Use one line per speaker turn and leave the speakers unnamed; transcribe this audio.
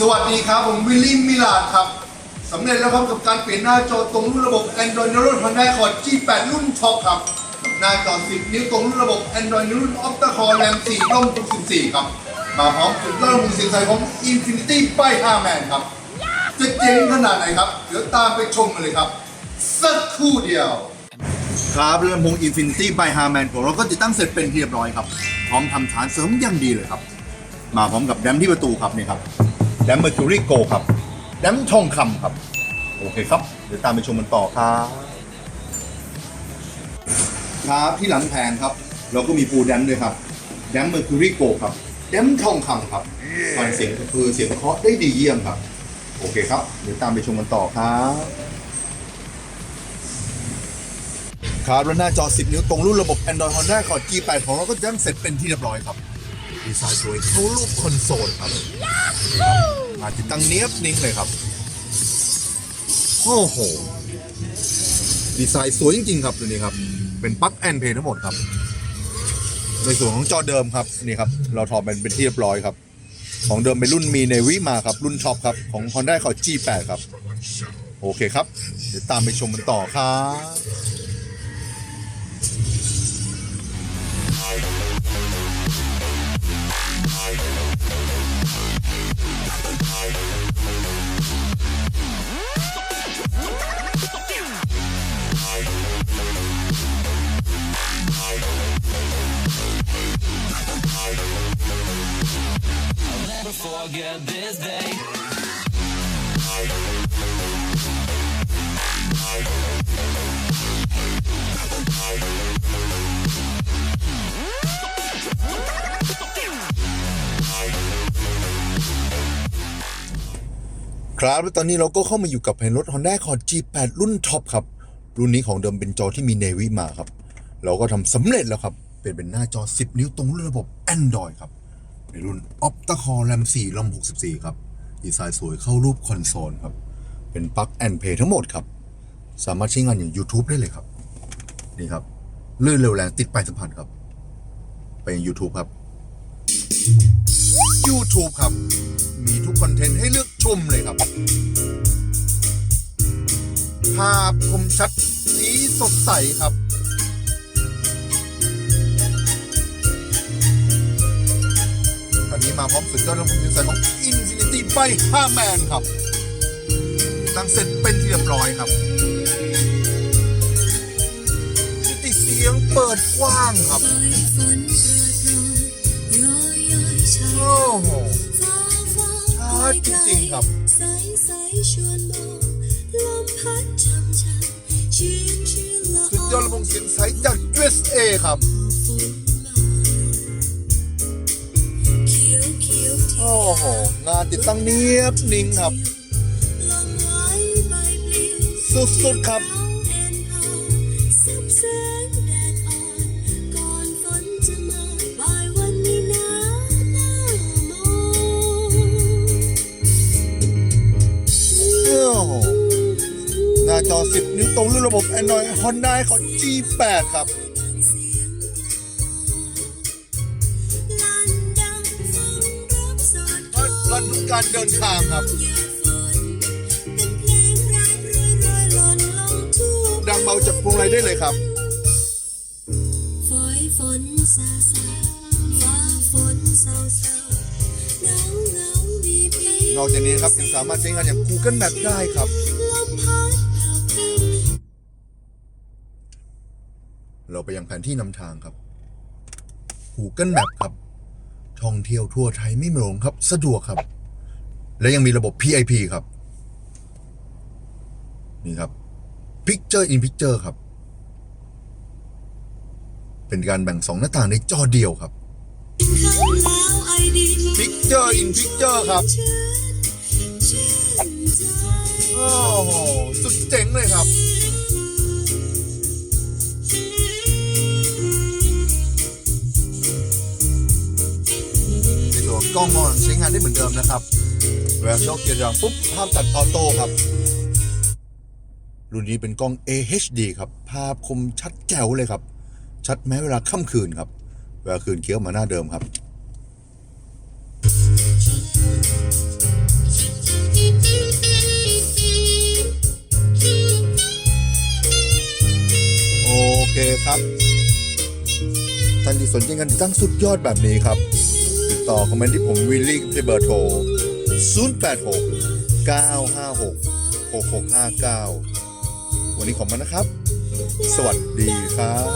สวัสดีครับ ผมวิลลี่มิลาดครับสำเร็จแล้วครับกับการเปลี่ยนหน้าจอตรงรุ่นระบบ Android Neuron Honda Accord G8 รุ่นท็อปครับหน้าจอ 10 นิ้วตรงรุ่นระบบ Android Neuron Octa Core RAM 4ร่ม64 ครับมาพร้อมสุดยอดลำโพงเสียงใสของ Infinity ป้าย 5man ครับ จะเจ๋งขนาดไหนครับ เดี๋ยวตามไปชมกันเลยครับ สักครู่เดียว ครับลำโพง Infinity by Harman ของเราก็ติดตั้งเสร็จเป็นที่เรียบร้อยครับ พร้อมทำฐานเสริมอย่างดีเลยครับ มาพร้อมกับแดมที่ประตูครับนี่ครับ แดม Mercury Go ครับ แดมทองคำครับ โอเคครับ เดี๋ยวตามไปชมกันต่อครับครับที่หลังแผงครับ เราก็มีปูแดมด้วยครับ แดม Mercury Go ครับ แดมทองคำครับฟังเสียงคือเสียงเคาะได้ดีเยี่ยมครับ โอเคครับ เดี๋ยวตามไปชมกันต่อครับครับแล้วหน้าจอ 10 นิ้วตรงรุ่นระบบ Android Honda Accord G8 ของเราก็ยังเสร็จเป็นที่เรียบร้อยครับ ดีไซน์สวยเข้ารูปคอนโซลครับมาติดตั้งเนี้ยบนิ่งเลยครับ โอ้โห ดีไซน์สวยจริง ๆ ครับตัวนี้ครับ เป็นปลั๊กแอนเพย์ทั้งหมดครับ ในส่วนของจอเดิมครับนี่ครับ เราถอดเป็นเป็นที่เรียบร้อยครับ ของเดิมเป็นรุ่นมีเนวิมาครับ รุ่นท็อปครับ ของ Honda Accord G8 ครับ โอเคครับ เดี๋ยวตามไปชมกันต่อครับ
forget this day.
ครับตอนนี้เราก็เข้ามาอยู่กับภายในรถ Honda Accord G8 รุ่นท็อปครับ รุ่นนี้ของเดิมเป็นจอที่มี Navy มาครับ เราก็ทำสำเร็จแล้วครับ เป็นเป็นหน้าจอ 10 นิ้วตรงรุ่นระบบ Android ครับ ในรุ่น Opta Core RAM 4 ROM 64 ครับ ดีไซน์สวยเข้ารูปคอนโซลครับ เป็นปลั๊กแอนเพย์ทั้งหมดครับ สามารถใช้งานอย่าง YouTube ได้เลยครับ นี่ครับลื่นเร็วแรงติดปลายสัมผัสครับ ไปยัง YouTube ครับ YouTube ครับ มีทุกคอนเทนต์ให้เลือกชมเลยครับ ภาพคมชัดสีสดใสครับ ตอนนี้มาพร้อมสุดยอดลำโพงเสียงใสของ Infinity by h a m a n ครับตั้งเสร็จเป็นที่เรียบร้อยครับมิติเสียงเปิดกว้างครับ
โอ้
โห ดจริงๆครับ
ใสใสชวนมองลมพัดช่ำช่ำชื่นชื่นละ
สุดยอดลำโพงเสียงใสจาก USA ครับ
ฝุ่นมาเขียวเขียวที่
โอ้โหงานติดตั้งเนียบนิ่งครับ
ลมไหลใบปลิว
สุดๆครับ
จอ
10 นิ้วตรงรุ่นระบบ Android Honda ของ G8 ครับ
ลั่นดังฟังรับสอดคล้อง
รันทุกการเดินทางครับ
หยาฝนเป็นเพลงรักรอยรอยหล่นลงทั่ว
ดังเบาจากพวงไรได้เลยครับ
ฝอยฝนซาซาฟ้าฝนเศร้าเศร้าเงาเงาบีบี
นอกจากนี้ครับยังสามารถใช้งานอย่าง Google Map ได้ครับ
เรา
ไปยังแผนที่นำทางครับ Google Map ครับ ท่องเที่ยวทั่วไทยไม่หลงครับ สะดวกครับ และยังมีระบบ PIP ครับ นี่ครับ Picture in Picture ครับ เป็นการแบ่งสองหน้าต่างในจอเดียวครับ Picture in Picture ครับโอ้โหสุดเจ๋งเลยครับ กล้องมอนใช้งานได้เหมือนเดิมนะครับแวลาชอกเกียร์ยางปุ๊บภาพตัดออโต้ครับ รุ่นนี้เป็นกล้อง AHD ครับ ภาพคมชัดแจ๋วเลยครับ ชัดแม้เวลาค่ำคืนครับ เวลาคืนเคี้ยวมาหน้าเดิมครับโอเคครับท่านที่สนใจงานติดตั้งสุดยอดแบบนี้ครับ ต่อคอมเมนต์ที่ผมวิลลี่พี่เบอร์โทร 086 956 6659 วันนี้ขอบคุณนะครับ สวัสดีครับ